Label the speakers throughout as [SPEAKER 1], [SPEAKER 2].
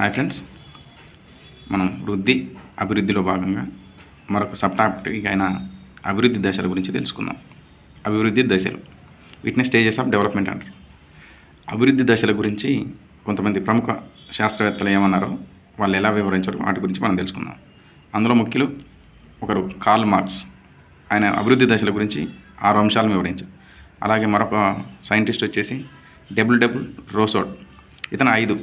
[SPEAKER 1] Hi friends. మనం వృద్ధి అభివృద్ధిలో భాగంగా మరొక సబ్ టాపిక్ అయిన అభివృద్ధి దశల గురించి తెలుసుకుందాం. అభివృద్ధి దశలు. వీటిని స్టేజెస్ ఆఫ్ డెవలప్మెంట్ అంటారు. అభివృద్ధి దశల గురించి కొంతమంది ప్రముఖ శాస్త్రవేత్తలు ఏమన్నారో వాళ్ళు ఎలా వివరించారు వాటి గురించి మనం తెలుసుకుందాం. అందులో ముఖ్యులు ఒకరు కార్ల్ మార్క్స్. ఆయన అభివృద్ధి దశల గురించి ఆరు అంశాలను వివరించారు. అలాగే మరొక సైంటిస్ట్ వచ్చేసి డబుల్ డబుల్ రోసోడ్. ఇతను ఐదు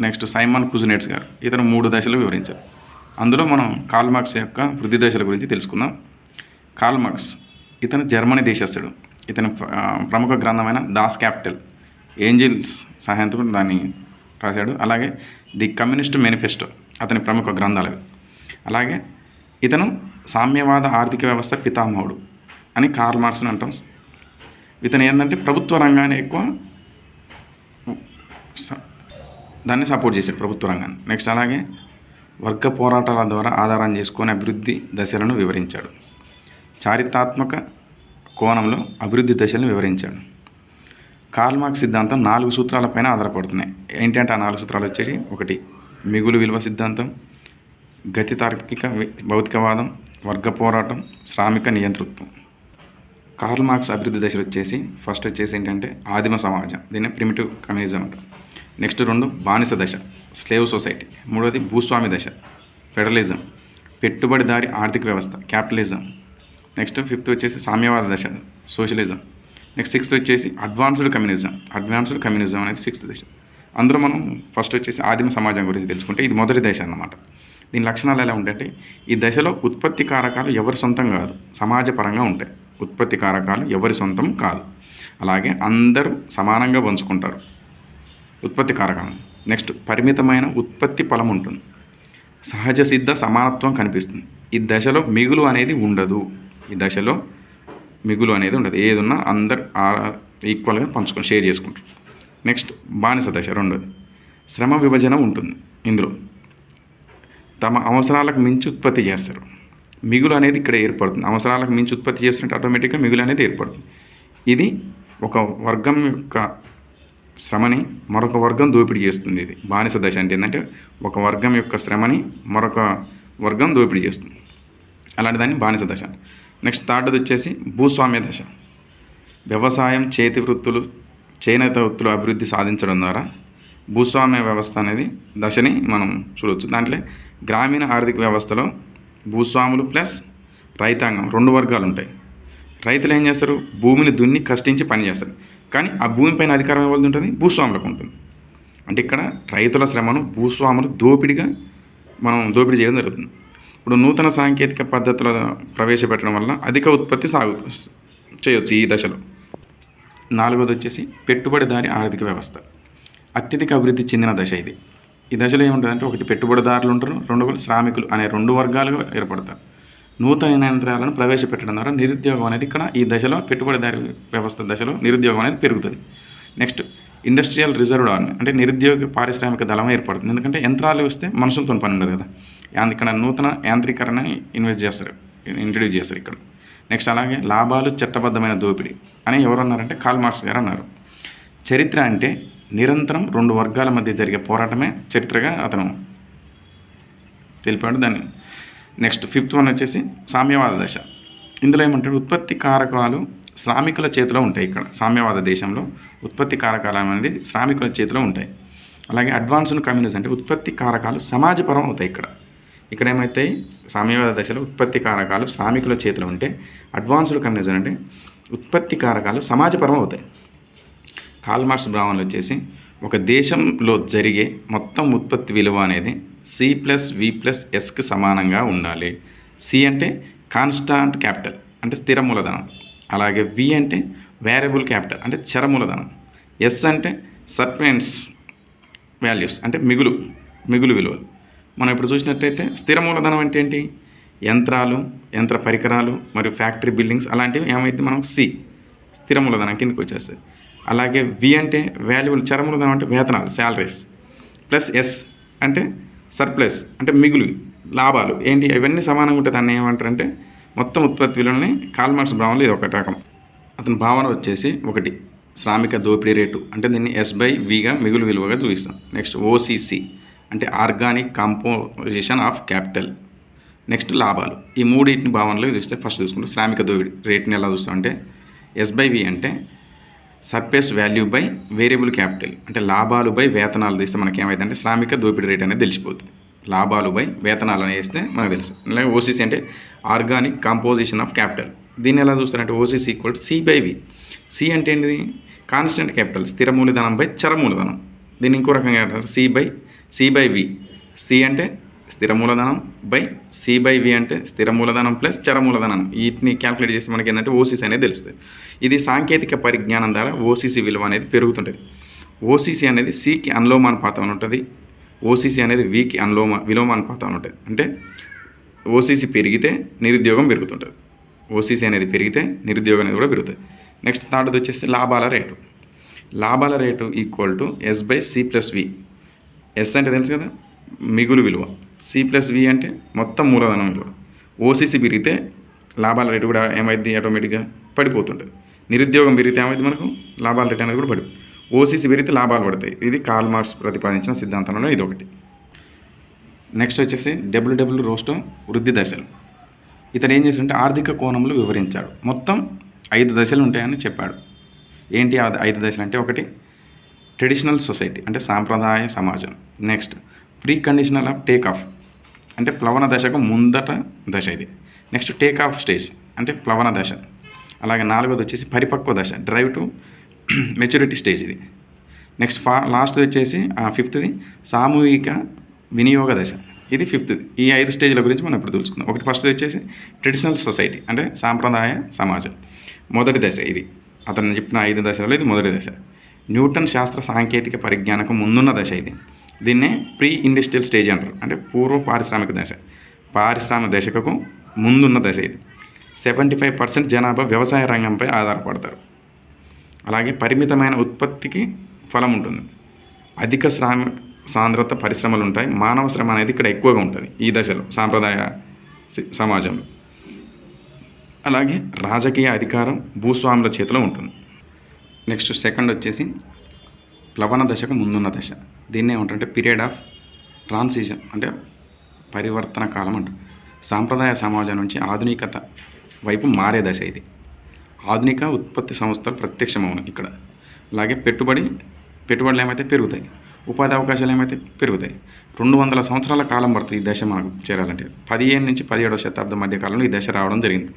[SPEAKER 1] నెక్స్ట్ సైమాన్ కుజునేట్స్ గారు. ఇతను మూడు దశలు వివరించారు. అందులో మనం కార్ల్ మార్క్స్ యొక్క వృద్ధి దశల గురించి తెలుసుకుందాం. కార్ల్ మార్క్స్ ఇతను జర్మనీ దేశస్థుడు. ఇతని ప్రముఖ గ్రంథమైన దాస్ క్యాపిటల్ ఏంజిల్స్ సహాయంతో దాన్ని రాశాడు. అలాగే ది కమ్యూనిస్ట్ మేనిఫెస్టో అతని ప్రముఖ గ్రంథాలు అలాగే ఇతను సామ్యవాద ఆర్థిక వ్యవస్థ పితామహుడు అని కార్ల్ మార్క్స్ని అంటాం. ఇతను ఏంటంటే ప్రభుత్వ రంగాన్ని ఎక్కువ దాన్ని సపోర్ట్ చేశారు ప్రభుత్వ రంగాన్ని నెక్స్ట్ అలాగే వర్గ పోరాటాల ద్వారా ఆధారం చేసుకొని అభివృద్ధి దశలను వివరించాడు. చారిత్రాత్మక కోణంలో అభివృద్ధి దశలను వివరించాడు. కార్ల్ మార్క్స్ సిద్ధాంతం నాలుగు సూత్రాలపైన ఆధారపడుతున్నాయి. ఏంటంటే ఆ నాలుగు సూత్రాలు వచ్చేవి? ఒకటి మిగులు విలువ సిద్ధాంతం గతి తార్కిక భౌతికవాదం వర్గ పోరాటం శ్రామిక నియంతృత్వం. కార్ల్ మార్క్స్ అభివృద్ధి దశలు వచ్చేసి ఫస్ట్ వచ్చేసి ఏంటంటే ఆదిమ సమాజం. దీన్ని ప్రిమిటివ్ కమ్యూనిజం అంటారు. నెక్స్ట్ రెండు బానిస దశ స్లేవ్ సొసైటీ. మూడవది భూస్వామి దశ ఫెడరలిజం పెట్టుబడిదారి ఆర్థిక వ్యవస్థ క్యాపిటలిజం. నెక్స్ట్ ఫిఫ్త్ వచ్చేసి సామ్యవాద దశ సోషలిజం. నెక్స్ట్ సిక్స్త్ వచ్చేసి అడ్వాన్స్డ్ కమ్యూనిజం అడ్వాన్స్డ్ కమ్యూనిజం అనేది సిక్స్త్ దశ. అందులో మనం ఫస్ట్ వచ్చేసి ఆదిమ సమాజం గురించి తెలుసుకుంటే ఇది మొదటి దశ అన్నమాట. దీని లక్షణాలు ఎలా ఉంటాయంటే ఈ దశలో ఉత్పత్తి కారకాలు ఎవరి సొంతం కాదు సమాజపరంగా ఉంటాయి. ఉత్పత్తి కారకాలు ఎవరి సొంతం కాదు. అలాగే అందరూ సమానంగా పంచుకుంటారు. ఉత్పత్తి కారకం. నెక్స్ట్ పరిమితమైన ఉత్పత్తి ఫలం ఉంటుంది. సహజ సిద్ధ సమానత్వం కనిపిస్తుంది. ఈ దశలో మిగులు అనేది ఉండదు. ఈ దశలో మిగులు అనేది ఉండదు. ఏది ఉన్నా అందరు ఈక్వల్గా పంచుకొని షేర్ చేసుకుంటారు. నెక్స్ట్ బానిస దశ రెండోది. శ్రమ విభజన ఉంటుంది. ఇందులో తమ అవసరాలకు మించి ఉత్పత్తి చేస్తారు. మిగులు అనేది ఇక్కడ ఏర్పడుతుంది. అవసరాలకు మించి ఉత్పత్తి చేస్తుంటే ఆటోమేటిక్గా మిగులు అనేది ఏర్పడుతుంది. ఇది ఒక వర్గం యొక్క శ్రమని మరొక వర్గం దోపిడీ చేస్తుంది ఇది. బానిస దశ అంటే ఏంటంటే ఒక వర్గం యొక్క శ్రమని మరొక వర్గం దోపిడీ చేస్తుంది. అలాంటి దాన్ని బానిస దశ. నెక్స్ట్ థర్డ్ది వచ్చేసి భూస్వామ్య దశ. వ్యవసాయం చేతి వృత్తులు చేనేత వృత్తులు అభివృద్ధి సాధించడం ద్వారా భూస్వామ్య వ్యవస్థ అనేది దశని మనం చూడవచ్చు దాంట్లో గ్రామీణ ఆర్థిక వ్యవస్థలో భూస్వాములు ప్లస్ రైతాంగం రెండు వర్గాలు ఉంటాయి. రైతులు ఏం చేస్తారు? భూమిని దున్ని కష్టించి పని చేస్తారు కానీ ఆ భూమిపైన అధికారం ఎవరిది ఉంటుంది? భూస్వాములకు ఉంటుంది. అంటే ఇక్కడ రైతుల శ్రమను భూస్వాములు దోపిడిగా మనం దోపిడీ చేయడం జరుగుతుంది. ఇప్పుడు నూతన సాంకేతిక పద్ధతుల ప్రవేశపెట్టడం వల్ల అధిక ఉత్పత్తి సాగు చేయొచ్చు ఈ దశలో. నాలుగోది వచ్చేసి పెట్టుబడిదారి ఆర్థిక వ్యవస్థ. అత్యధిక అభివృద్ధి చెందిన దశ ఇది. ఈ దశలో ఏముంటుందంటే ఒకటి పెట్టుబడిదారులు ఉంటారు రెండు శ్రామికులు అనే రెండు వర్గాలుగా ఏర్పడతారు. నూతన యంత్రాలను ప్రవేశపెట్టడం ద్వారా నిరుద్యోగం అనేది ఇక్కడ ఈ దశలో పెట్టుబడిదారి వ్యవస్థ దశలో నిరుద్యోగం అనేది పెరుగుతుంది. నెక్స్ట్ ఇండస్ట్రియల్ రిజర్వ్డ్ ఆర్మీ అంటే నిరుద్యోగ పారిశ్రామిక దళం ఏర్పడుతుంది. ఎందుకంటే యంత్రాలు వస్తే మనుషులతో పని ఉండదు కదా. ఇక్కడ నూతన యాంత్రీకరణని ఇన్వెస్ట్ చేస్తారు ఇంట్రడ్యూస్ చేస్తారు ఇక్కడ. నెక్స్ట్ అలాగే లాభాలు చట్టబద్ధమైన దోపిడీ అని ఎవరు అన్నారంటే కాల్ మార్క్స్ గారు అన్నారు. చరిత్ర అంటే నిరంతరం రెండు వర్గాల మధ్య జరిగే పోరాటమే చరిత్రగా అతను తెలిపాడు. దాన్ని నెక్స్ట్ ఫిఫ్త్ వన్ వచ్చేసి సామ్యవాద దశ. ఇందులో ఏమంటాడు? ఉత్పత్తి కారకాలు శ్రామికుల చేతిలో ఉంటాయి ఇక్కడ. సామ్యవాద దేశంలో ఉత్పత్తి కారకాలు అనేది శ్రామికుల చేతిలో ఉంటాయి. అలాగే అడ్వాన్స్డ్ కమ్యూనిజం అంటే ఉత్పత్తి కారకాలు సమాజపరం అవుతాయి ఇక్కడ. ఇక్కడ ఏమవుతాయి సామ్యవాద దశలో ఉత్పత్తి కారకాలు శ్రామికుల చేతిలో ఉంటే అడ్వాన్స్డ్ కమ్యూనిజం అంటే ఉత్పత్తి కారకాలు సమాజపరం అవుతాయి కాల్మార్క్స్ భావనలు వచ్చేసి ఒక దేశంలో జరిగే మొత్తం ఉత్పత్తి విలువ అనేది సి ప్లస్ వి ప్లస్ ఎస్కి సమానంగా ఉండాలి. సి అంటే కాన్స్టాంట్ క్యాపిటల్ అంటే స్థిర మూలధనం. అలాగే వి అంటే వేరియబుల్ క్యాపిటల్ అంటే చర మూలధనం. ఎస్ అంటే సర్పెంట్స్ వాల్యూస్ అంటే మిగులు మిగులు విలువలు. మనం ఇప్పుడు చూసినట్టయితే స్థిర మూలధనం అంటే ఏంటి? యంత్రాలు యంత్ర పరికరాలు మరియు ఫ్యాక్టరీ బిల్డింగ్స్ అలాంటివి ఏమైతే మనం సి స్థిర మూలధనం కిందకి వచ్చేస్తాయి. అలాగే వి అంటే వాల్యుబుల్ చర మూలధనం అంటే వేతనాలు శాలరీస్ ప్లస్ ఎస్ అంటే సర్ప్లస్ అంటే మిగులు లాభాలు ఏంటి? ఇవన్నీ సమానంగా ఉంటే దాన్ని ఏమంటారంటే మొత్తం ఉత్పత్తి విలువలని కాల్మార్స్ భావనలో ఇది ఒక రకం. అతని భావన వచ్చేసి ఒకటి శ్రామిక దోపిడీ రేటు అంటే దీన్ని ఎస్ బై విగా మిగులు విలువగా చూపిస్తాం. నెక్స్ట్ ఓసీసీ అంటే organic composition of capital. Next లాభాలు. ఈ మూడింటిని భావనలో చూస్తే ఫస్ట్ చూసుకుంటే శ్రామిక దోపిడీ రేట్ని ఎలా చూస్తామంటే ఎస్ బై వి అంటే surface value by variable capital అంటే లాభాలు బై వేతనాలు తీస్తే మనకి ఏమైందంటే శ్రామిక దోపిడీ రేట్ అనేది తెలిసిపోతుంది. లాభాలు బై వేతనాలు అనేది వేస్తే మనకు తెలుసు. అలాగే ఓసీసీ అంటే ఆర్గానిక్ కాంపోజిషన్ ఆఫ్ క్యాపిటల్. దీన్ని ఎలా చూస్తారంటే OCC equal C by V C అంటే ఏంటిది? కాన్స్టెంట్ క్యాపిటల్ స్థిర మూలధనం బై చర మూలధనం. దీన్ని ఇంకో రకంగా అంటారు. C by C by V C అంటే స్థిర మూలధనం బై సి బై వి అంటే స్థిర మూలధనం ప్లస్ చర మూలధనం వీటిని క్యాల్కులేట్ చేస్తే మనకి ఏంటంటే ఓసీసీ అనేది తెలుస్తుంది. ఇది సాంకేతిక పరిజ్ఞానం ద్వారా ఓసీసీ విలువ అనేది పెరుగుతుంటుంది. ఓసీసీ అనేది సికి అనులోమానుపాతం ఉంటుంది. ఓసీసీ అనేది వికి అనులోమ విలోమానుపాతం ఉంటుంది. అంటే ఓసీసీ పెరిగితే నిరుద్యోగం పెరుగుతుంటుంది. ఓసీసీ అనేది పెరిగితే నిరుద్యోగం అనేది కూడా పెరుగుతుంది. నెక్స్ట్ థర్డ్ వచ్చేసి లాభాల రేటు. లాభాల rate equal to S by C plus V. S అంటే తెలుసు కదా? మిగులు విలువ. సి ప్లస్ వి అంటే మొత్తం మూలధనం విలువ ఓసీసీ పెరిగితే లాభాల రేటు కూడా ఏమైంది ఆటోమేటిక్గా? పడిపోతుంటుంది. నిరుద్యోగం పెరిగితే ఏమైంది మనకు? లాభాల రేటు అనేది కూడా పడి ఓసీసీ పెరిగితే లాభాలు పడతాయి. ఇది కాల్ మార్క్స్ ప్రతిపాదించిన సిద్ధాంతంలో ఇది ఒకటి నెక్స్ట్ వచ్చేసి డబ్ల్యూడబ్ల్యూ రోస్టో వృద్ధి దశలు. ఇతను ఏం చేశాడంటే ఆర్థిక కోణంలో వివరించాడు. మొత్తం ఐదు దశలు ఉంటాయని చెప్పాడు. ఏంటి ఆ ఐదు దశలు అంటే ఒకటి ట్రెడిషనల్ సొసైటీ అంటే సాంప్రదాయ సమాజం. Next pre conditional of take off. అంటే ప్లవన దశకు ముందట దశ ఇది. నెక్స్ట్ టేక్ ఆఫ్ స్టేజ్ అంటే ప్లవన దశ. అలాగే నాలుగోది వచ్చేసి పరిపక్వ దశ డ్రైవ్ టు మెచ్యూరిటీ స్టేజ్ ఇది. నెక్స్ట్ ఫా లాస్ట్ వచ్చేసి ఫిఫ్త్ది సామూహిక వినియోగ దశ. ఇది ఫిఫ్త్ది. ఈ ఐదు స్టేజ్ల గురించి మనం ఇప్పుడు తెలుసుకుందాం. ఒకటి ఫస్ట్ వచ్చేసి ట్రెడిషనల్ సొసైటీ అంటే సాంప్రదాయ సమాజం. మొదటి దశ ఇది. అతను చెప్పిన ఐదు దశలలో ఇది మొదటి దశ. న్యూటన్ శాస్త్ర సాంకేతిక పరిజ్ఞానకు ముందున్న దశ ఇది. దీన్నే ప్రీ ఇండస్ట్రియల్ స్టేజ్ అంటారు. అంటే పూర్వ పారిశ్రామిక దశ. పారిశ్రామిక దశకు ముందున్న దశ ఇది. సెవెంటీ ఫైవ్ పర్సెంట్ జనాభా వ్యవసాయ రంగంపై ఆధారపడతారు. అలాగే పరిమితమైన ఉత్పత్తికి ఫలం ఉంటుంది. అధిక శ్రామ సాంద్రత పరిశ్రమలు ఉంటాయి మానవ శ్రమ అనేది ఇక్కడ ఎక్కువగా ఉంటుంది ఈ దశలో సాంప్రదాయ సమాజంలో. అలాగే రాజకీయ అధికారం భూస్వాముల చేతిలో ఉంటుంది. నెక్స్ట్ సెకండ్ వచ్చేసి ప్లవన దశకు ముందున్న దశ. దీన్ని ఏమంటారంటే పీరియడ్ ఆఫ్ ట్రాన్సిషన్ అంటే పరివర్తన కాలం అంటారు. సాంప్రదాయ సమాజం నుంచి ఆధునికత వైపు మారే దశ ఇది. ఆధునిక ఉత్పత్తి సంస్థలు ప్రత్యక్షమవును ఇక్కడ. అలాగే పెట్టుబడి పెట్టుబడులు ఏమైతే పెరుగుతాయి ఉపాధి అవకాశాలు ఏమైతే పెరుగుతాయి. రెండు వందల సంవత్సరాల కాలం పడుతుంది ఈ దశ మనకు చేరాలంటే పదిహేను నుంచి పదిహేడవ శతాబ్దం మధ్య కాలంలో ఈ దశ రావడం జరిగింది.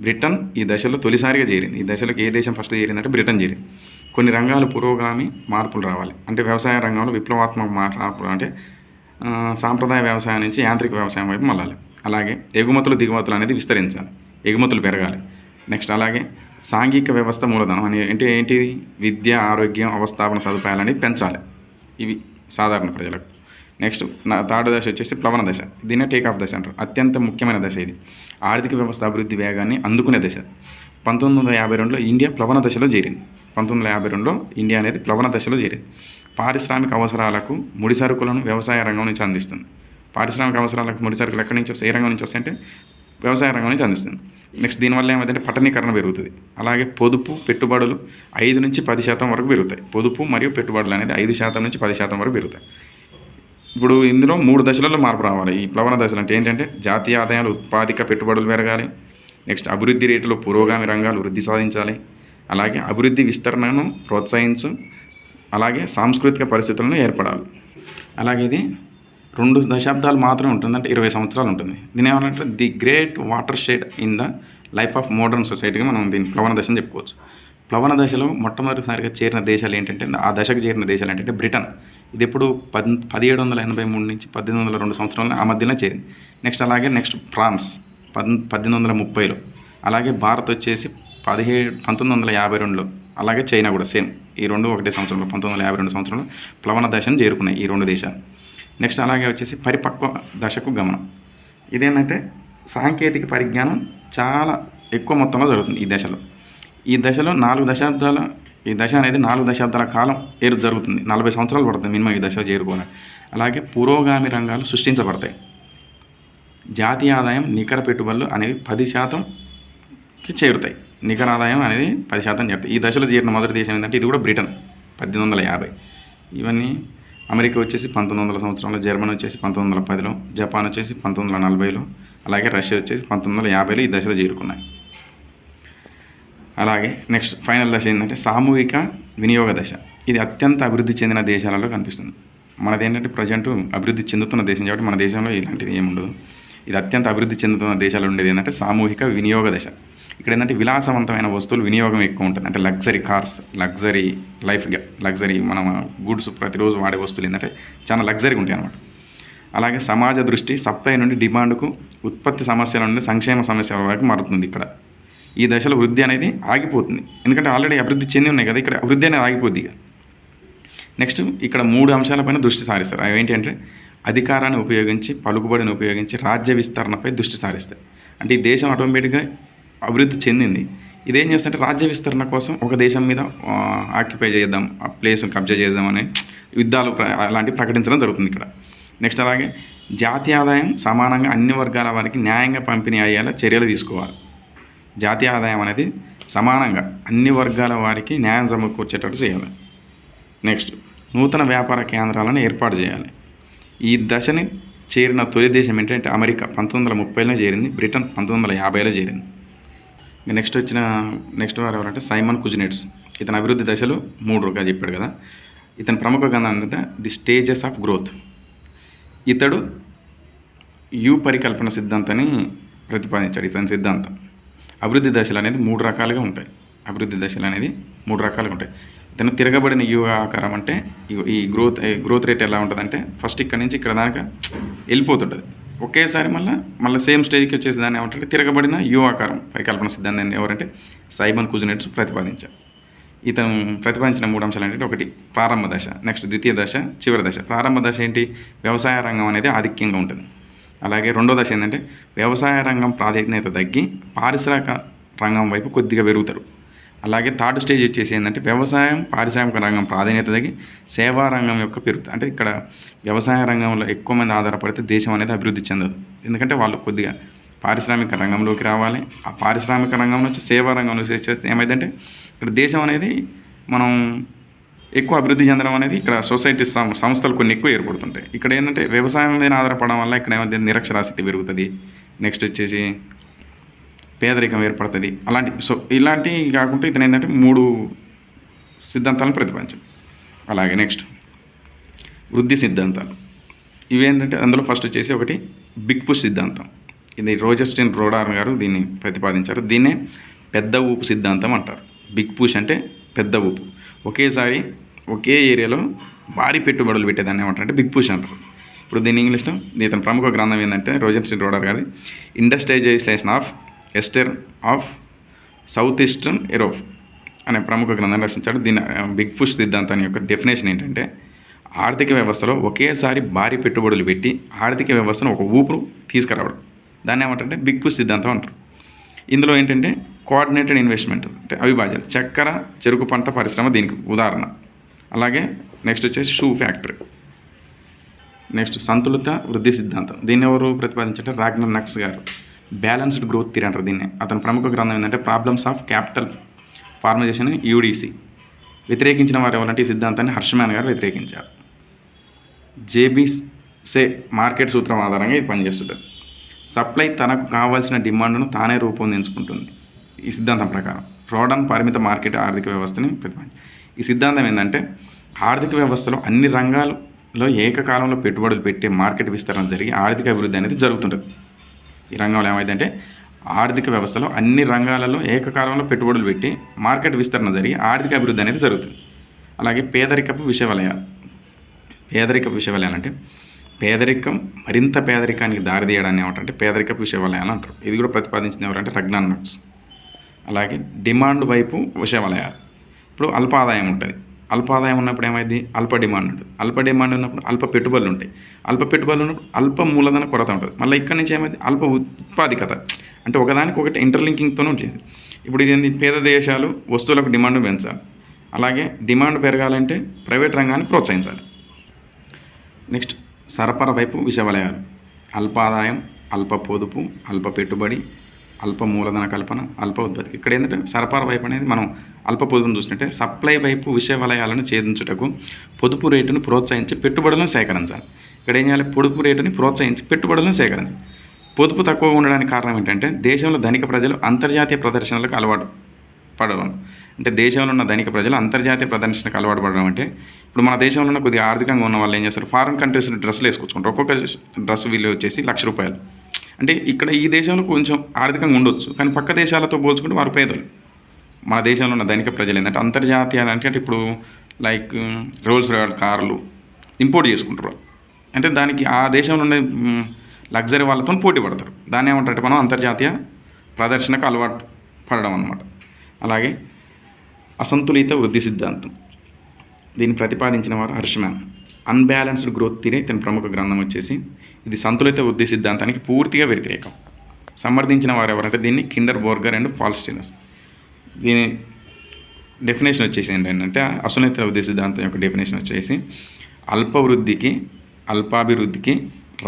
[SPEAKER 1] బ్రిటన్ ఈ దశలో తొలిసారిగా చేరింది. ఈ దశలోకి ఏ దేశం ఫస్ట్ చేరిందంటే బ్రిటన్ చేరింది. కొన్ని రంగాలు పురోగామి మార్పులు రావాలి. అంటే వ్యవసాయ రంగంలో విప్లవాత్మక మార్పులు అంటే సాంప్రదాయ వ్యవసాయం నుంచి యాంత్రిక వ్యవసాయం వైపు మళ్ళాలి. అలాగే ఎగుమతులు దిగుమతులు అనేది విస్తరించాలి. ఎగుమతులు పెరగాలి. నెక్స్ట్ అలాగే సాంఘిక వ్యవస్థ మూలధనం అనే అంటే ఏంటి? విద్య ఆరోగ్యం అవస్థాపన సదుపాయాలు అనేది పెంచాలి. ఇవి సాధారణ ప్రజలకు. నెక్స్ట్ నా థర్డ్ దశ వచ్చేసి ప్లవన దశ. దీన్నే టేక్ ఆఫ్ దశ అంటారు అత్యంత ముఖ్యమైన దశ ఇది. ఆర్థిక వ్యవస్థ అభివృద్ధి వేగాన్ని అందుకునే దశ. పంతొమ్మిది వందల యాభై రెండులో ఇండియా ప్లవన దశలో చేరింది. పంతొమ్మిది వందల యాభై రెండులో ఇండియా అనేది ప్లవన దశలో చేరింది. పారిశ్రామిక అవసరాలకు ముడి సరుకులను వ్యవసాయ రంగం నుంచి అందిస్తుంది. పారిశ్రామిక అవసరాలకు ముడి సరుకులు ఎక్కడి నుంచి వస్తాయి? ఏ రంగం నుంచి వస్తాయంటే వ్యవసాయ రంగం నుంచి అందిస్తుంది. నెక్స్ట్ దీనివల్ల ఏమైందంటే పట్టణీకరణ పెరుగుతుంది. అలాగే పొదుపు పెట్టుబడులు ఐదు నుంచి పది శాతం వరకు పెరుగుతాయి. పొదుపు మరియు పెట్టుబడులు అనేది ఐదు శాతం నుంచి పది శాతం వరకు పెరుగుతాయి. ఇప్పుడు ఇందులో మూడు దశలలో మార్పు రావాలి. ఈ ప్లవన దశలు అంటే ఏంటంటే జాతీయ ఆదాయాలు ఉత్పాదిక పెట్టుబడులు పెరగాలి. నెక్స్ట్ అభివృద్ధి రేటులో పురోగామి రంగాలు వృద్ధి సాధించాలి. అలాగే అభివృద్ధి విస్తరణను ప్రోత్సహించు అలాగే సాంస్కృతిక పరిస్థితులను ఏర్పడాలి. అలాగే ఇది రెండు దశాబ్దాలు మాత్రమే ఉంటుంది అంటే ఇరవై సంవత్సరాలు ఉంటుంది. దీని ఏమనంటే the great watershed in the life of modern సొసైటీగా మనం దీన్ని ప్లవన దశ అని చెప్పుకోవచ్చు. ప్లవన దశలో మొట్టమొదటిసారిగా చేరిన దేశాలు ఏంటంటే ఆ దశకు చేరిన దేశాలు ఏంటంటే బ్రిటన్. ఇది ఎప్పుడు పద్ పదిహేడు వందల ఎనభై మూడు నుంచి పద్దెనిమిది వందల రెండు సంవత్సరాలు ఆ మధ్యన చేరింది. నెక్స్ట్ అలాగే నెక్స్ట్ ఫ్రాన్స్ పద్ పద్దెనిమిది వందల ముప్పైలో. అలాగే భారత్ వచ్చేసి పదిహేడు పంతొమ్మిది వందల యాభై రెండులో అలాగే చైనా కూడా సేమ్ ఈ రెండు ఒకటే సంవత్సరంలో పంతొమ్మిది వందల యాభై రెండు సంవత్సరంలో ప్లవన దశను చేరుకున్నాయి ఈ రెండు దేశాలు. నెక్స్ట్ అలాగే వచ్చేసి పరిపక్వ దశకు గమనం. ఇదేంటంటే సాంకేతిక పరిజ్ఞానం చాలా ఎక్కువ మొత్తంలో జరుగుతుంది ఈ దశలో. ఈ దశలో నాలుగు దశాబ్దాల ఈ దశ అనేది నాలుగు దశాబ్దాల కాలం ఏరు జరుగుతుంది. నలభై సంవత్సరాలు పడుతుంది మినిమం ఈ దశలో చేరుకోవాలి అలాగే పురోగామి రంగాలు సృష్టించబడతాయి. జాతీయ ఆదాయం నికర పెట్టుబడులు అనేవి పది శాతంకి చేరుతాయి. నికర ఆదాయం అనేది పది శాతం చేరుతుంది ఈ దశలో చేరిన మొదటి దేశం ఏంటంటే ఇది కూడా బ్రిటన్ పద్దెనిమిది వందల యాభై. ఇవన్నీ అమెరికా వచ్చేసి పంతొమ్మిది వందల సంవత్సరంలో జర్మనీ వచ్చేసి పంతొమ్మిది వందల పదిలో జపాన్ వచ్చేసి పంతొమ్మిది వందల నలభైలో అలాగే రష్యా వచ్చేసి పంతొమ్మిది వందల యాభైలో ఈ దశలో చేరుకున్నాయి. అలాగే నెక్స్ట్ ఫైనల్ దశ ఏంటంటే సామూహిక వినియోగ దశ. ఇది అత్యంత అభివృద్ధి చెందిన దేశాలలో కనిపిస్తుంది. మనది ఏంటంటే ప్రజెంట్ అభివృద్ధి చెందుతున్న దేశం కాబట్టి మన దేశంలో ఇలాంటిది ఏముండదు. ఇది అత్యంత అభివృద్ధి చెందుతున్న దేశాలు ఉండేది ఏంటంటే సామూహిక వినియోగ దశ. ఇక్కడ ఏంటంటే విలాసవంతమైన వస్తువులు వినియోగం ఎక్కువ ఉంటుంది. అంటే luxury cars luxury life luxury మనం గూడ్స్ ప్రతిరోజు వాడే వస్తువులు ఏంటంటే చాలా లగ్జరీగా ఉంటాయి అన్నమాట. అలాగే సమాజ దృష్టి సప్లై నుండి డిమాండ్కు ఉత్పత్తి సమస్యల నుండి సంక్షేమ సమస్యల వరకు మారుతుంది ఇక్కడ. ఈ దశలో వృద్ధి అనేది ఆగిపోతుంది. ఎందుకంటే ఆల్రెడీ అభివృద్ధి చెంది ఉన్నాయి కదా ఇక్కడ వృద్ధి అనేది ఆగిపోద్ది ఇక. నెక్స్ట్ ఇక్కడ మూడు అంశాలపైన దృష్టి సారిస్తారు. అవి ఏంటంటే అధికారాన్ని ఉపయోగించి పలుకుబడిని ఉపయోగించి రాజ్య విస్తరణపై దృష్టి సారిస్తాయి. అంటే ఈ దేశం ఆటోమేటిక్గా అభివృద్ధి చెందింది. ఇదేం చేస్తుంటే రాజ్య విస్తరణ కోసం ఒక దేశం మీద ఆక్యుపై చేద్దాం ఆ ప్లేస్ కబ్జా చేద్దాం అనే యుద్ధాలు ప్ర- అలాంటివి ప్రకటించడం జరుగుతుంది ఇక్కడ. నెక్స్ట్ అలాగే జాతీయ ఆదాయం సమానంగా అన్ని వర్గాల వారికి న్యాయంగా పంపిణీ అయ్యేలా చర్యలు తీసుకోవాలి. జాతీయ ఆదాయం అనేది సమానంగా అన్ని వర్గాల వారికి న్యాయం సమకూర్చేటట్టు చేయాలి. నెక్స్ట్ నూతన వ్యాపార కేంద్రాలను ఏర్పాటు చేయాలి. ఈ దశని చేరిన తొలి దేశం ఏంటంటే అమెరికా పంతొమ్మిది వందల ముప్పైలో చేరింది బ్రిటన్ పంతొమ్మిది వందల యాభైలో చేరింది. నెక్స్ట్ వచ్చిన నెక్స్ట్ వారు ఎవరంటే సైమన్ కుజినెట్స్. ఇతని అభివృద్ధి దశలు మూడు రకాలు చెప్పాడు కదా. ఇతని ప్రముఖ గ్రంథం ఏంటంటే ది స్టేజెస్ ఆఫ్ గ్రోత్ ఇతడు యు పరికల్పన సిద్ధాంతాన్ని ప్రతిపాదించాడు ఇతని సిద్ధాంతం. అభివృద్ధి దశలు అనేది మూడు రకాలుగా ఉంటాయి. అభివృద్ధి దశలు అనేది మూడు రకాలుగా ఉంటాయి. ఇతను తిరగబడిన యు ఆకారం అంటే ఈ గ్రోత్ గ్రోత్ రేట్ ఎలా ఉంటుందంటే ఫస్ట్ ఇక్కడ నుంచి ఇక్కడ దాకా వెళ్ళిపోతుంటుంది. ఒకేసారి మళ్ళీ మళ్ళీ సేమ్ స్టేజ్కి వచ్చేసి దాన్ని ఏమంటే తిరగబడిన యు ఆకారం పరికల్పన సిద్ధాంతాన్ని ఎవరంటే సైబన్ కుజినెట్స్ ప్రతిపాదించారు ఇతను ప్రతిపాదించిన మూడు అంశాలు ఏంటంటే ఒకటి ప్రారంభ దశ నెక్స్ట్ ద్వితీయ దశ చివరి దశ. ప్రారంభ దశ ఏంటి? వ్యవసాయ రంగం అనేది ఆధిక్యంగా ఉంటుంది. అలాగే రెండో దశ ఏంటంటే వ్యవసాయ రంగం ప్రాధాన్యత తగ్గి పారిశ్రామిక రంగం వైపు కొద్దిగా పెరుగుతారు అలాగే థర్డ్ స్టేజ్ వచ్చేసి ఏంటంటే వ్యవసాయం పారిశ్రామిక రంగం ప్రాధాన్యత తగ్గి సేవా రంగం యొక్క పెరుగుతుంది అంటే ఇక్కడ వ్యవసాయ రంగంలో ఎక్కువ మంది ఆధారపడితే దేశం అనేది అభివృద్ధి చెందదు. ఎందుకంటే వాళ్ళు కొద్దిగా పారిశ్రామిక రంగంలోకి రావాలి. ఆ పారిశ్రామిక రంగం నుంచి సేవా రంగంలో చేస్తే ఏమైందంటే ఇక్కడ దేశం అనేది మనం ఎక్కువ అభివృద్ధి చెందడం అనేది ఇక్కడ సొసైటీ సం- సంస్థలు కొన్ని ఎక్కువ ఏర్పడుతుంటాయి. ఇక్కడ ఏంటంటే వ్యవసాయం మీద ఆధారపడడం వల్ల ఇక్కడ ఏమైతే నిరక్షరాస్యత పెరుగుతుంది. నెక్స్ట్ వచ్చేసి పేదరికం ఏర్పడుతుంది. అలాంటి సో ఇలాంటివి కాకుండా ఇతను ఏంటంటే మూడు సిద్ధాంతాలను ప్రతిపాదించాడు. అలాగే నెక్స్ట్ వృద్ధి సిద్ధాంతాలు. ఇవేంటంటే అందులో ఫస్ట్ వచ్చేసి ఒకటి బిగ్ పుష్ సిద్ధాంతం. ఇది రోజస్టిన్ రోడార్ గారు దీన్ని ప్రతిపాదించారు. దీన్నే పెద్ద ఊపు సిద్ధాంతం అంటారు. బిగ్ పుష్ అంటే పెద్ద ఊపు. ఒకేసారి ఒకే ఏరియాలో భారీ పెట్టుబడులు పెట్టేదాన్ని ఏమంటారంటే బిగ్ పుష్ అంటారు. ఇప్పుడు దీని ఇంగ్లీష్లో ఇతని ప్రముఖ గ్రంథం ఏంటంటే రోజర్స్టిన్ రోడార్ గారి industrialisation of eastern of South Eastern Europe అనే ప్రముఖ గ్రంథాన్ని రచించాడు. దీని బిగ్ పుష్ సిద్ధాంతాన్ని యొక్క డెఫినేషన్ ఏంటంటే ఆర్థిక వ్యవస్థలో ఒకేసారి భారీ పెట్టుబడులు పెట్టి ఆర్థిక వ్యవస్థను ఒక ఊపు తీసుకురావడం. దాన్ని ఏమంటే బిగ్ పుష్ సిద్ధాంతం అంటారు. ఇందులో ఏంటంటే కోఆర్డినేటెడ్ ఇన్వెస్ట్మెంట్ అంటే అవిభాజ్యం చక్కెర చెరుకు పంట పరిశ్రమ దీనికి ఉదాహరణ. అలాగే నెక్స్ట్ వచ్చేసి షూ ఫ్యాక్టరీ. నెక్స్ట్ సంతులిత వృద్ధి సిద్ధాంతం. దీన్ని ఎవరు ప్రతిపాదించారంటే రాగ్నర్ నక్స్ గారు. బ్యాలెన్స్డ్ గ్రోత్ థియరీ అంటారు దీన్ని. అతని ప్రముఖ గ్రంథం ఏంటంటే problems of capital formalisation UDC. వ్యతిరేకించిన వారు ఎవరంటే ఈ సిద్ధాంతాన్ని హర్షమాన్ గారు వ్యతిరేకించారు. జేబీ సే మార్కెట్ సూత్రం ఆధారంగా ఇది పనిచేస్తుంటుంది సప్లై తనకు కావాల్సిన డిమాండ్ను తానే రూపొందించుకుంటుంది. ఈ సిద్ధాంతం ప్రకారం ప్రోడన్ పరిమిత మార్కెట్ ఆర్థిక వ్యవస్థని ప్రతిపాదించి ఈ సిద్ధాంతం ఏంటంటే ఆర్థిక వ్యవస్థలో అన్ని రంగాల్లో ఏకకాలంలో పెట్టుబడులు పెట్టే మార్కెట్ విస్తరణ జరిగి ఆర్థిక అభివృద్ధి అనేది జరుగుతుంటుంది. ఈ రంగంలో ఏమైందంటే ఆర్థిక వ్యవస్థలో అన్ని రంగాలలో ఏకకాలంలో పెట్టుబడులు పెట్టి మార్కెట్ విస్తరణ జరిగి ఆర్థిక అభివృద్ధి అనేది జరుగుతుంది. అలాగే పేదరికపు విషయవలయాలు పేదరికపు విషయవలయాలు అంటే పేదరికం మరింత పేదరికానికి దారితీయడాన్ని ఏమంటే పేదరికపు విషయవలయాలు అంటారు. ఇది కూడా ప్రతిపాదించింది ఎవరంటే రగ్నాన్ నట్స్. అలాగే డిమాండ్ వైపు విషయవలయాలు ఇప్పుడు అల్ప ఆదాయం ఉంటుంది. అల్ప ఆదాయం ఉన్నప్పుడు ఏమైంది? అల్ప డిమాండ్ ఉంటుంది. అల్ప డిమాండ్ ఉన్నప్పుడు అల్ప పెట్టుబడులు ఉంటాయి. అల్ప పెట్టుబడులు ఉన్నప్పుడు అల్ప మూలధన కొరత ఉంటుంది. మళ్ళీ ఇక్కడ నుంచి ఏమైంది? అల్ప ఉత్పాదికత. అంటే ఒకదానికి ఒకటి ఇంటర్లింకింగ్తో ఉంటుంది ఇప్పుడు ఇది ఏంది పేద దేశాలు వస్తువులకు డిమాండ్ పెంచాలి. అలాగే డిమాండ్ పెరగాలంటే ప్రైవేట్ రంగాన్ని ప్రోత్సహించాలి. నెక్స్ట్ సరఫరా వైపు విషవలయాలు. అల్ప ఆదాయం అల్ప పొదుపు అల్ప పెట్టుబడి అల్ప మూలధన కల్పన అల్ప ఉత్పత్తి. ఇక్కడ ఏంటంటే సరఫరా వైపు అనేది మనం అల్ప పొదుపును చూసినట్టే సప్లై వైపు విషయ వలయాలను ఛేదించుటకు పొదుపు రేటును ప్రోత్సహించి పెట్టుబడులను సేకరించాలి. ఇక్కడ ఏం చేయాలి? పొదుపు రేటుని ప్రోత్సహించి పెట్టుబడులను సేకరించాలి. పొదుపు తక్కువగా ఉండడానికి కారణం ఏంటంటే దేశంలో ధనిక ప్రజలు అంతర్జాతీయ ప్రదర్శనలకు అలవాటు పడడం. అంటే దేశంలో ఉన్న ధనిక ప్రజలు అంతర్జాతీయ ప్రదర్శనకు అలవాటు పడడం అంటే ఇప్పుడు మన దేశంలో ఉన్న కొద్దిగా ఆర్థికంగా ఉన్న వాళ్ళు ఏం చేస్తారు? ఫారిన్ కంట్రీస్లో డ్రెస్సులు వేసుకొచ్చుకుంటారు. ఒక్కొక్క డ్రెస్ వీళ్ళు వచ్చేసి లక్ష రూపాయలు. అంటే ఇక్కడ ఈ దేశంలో కొంచెం ఆర్థికంగా ఉండొచ్చు కానీ పక్క దేశాలతో పోల్చుకుంటే వారు పేదలు. మన దేశంలో ఉన్న ధనిక ప్రజలు ఏంటంటే అంతర్జాతీయ అంటే అంటే ఇప్పుడు లైక్ రోల్స్ రాయల్ కార్లు ఇంపోర్ట్ చేసుకుంటారు అంటే దానికి ఆ దేశంలో ఉండే లగ్జరీ వాళ్ళతో పోటీ పడతారు. దాన్ని ఏమంటారంటే మనం అంతర్జాతీయ ప్రదర్శనకు అలవాటు పడడం అనమాట అలాగే అసంతులిత వృద్ధి సిద్ధాంతం. దీన్ని ప్రతిపాదించిన వారు హర్షమ్యాన్ అన్బ్యాలెన్స్డ్ గ్రోత్ తినే తన ప్రముఖ గ్రంథం వచ్చేసి ఇది సంతులిత వృద్ధి సిద్ధాంతానికి పూర్తిగా వ్యతిరేకం. సమర్థించిన వారు ఎవరంటే దీన్ని కిండర్ బోర్గర్ అండ్ పాల్స్టినస్ దీని డెఫినేషన్ వచ్చేసి ఏంటంటే అసునీత వృద్ధి సిద్ధాంతం యొక్క డెఫినేషన్ వచ్చేసి అల్ప వృద్ధికి అల్పాభివృద్ధికి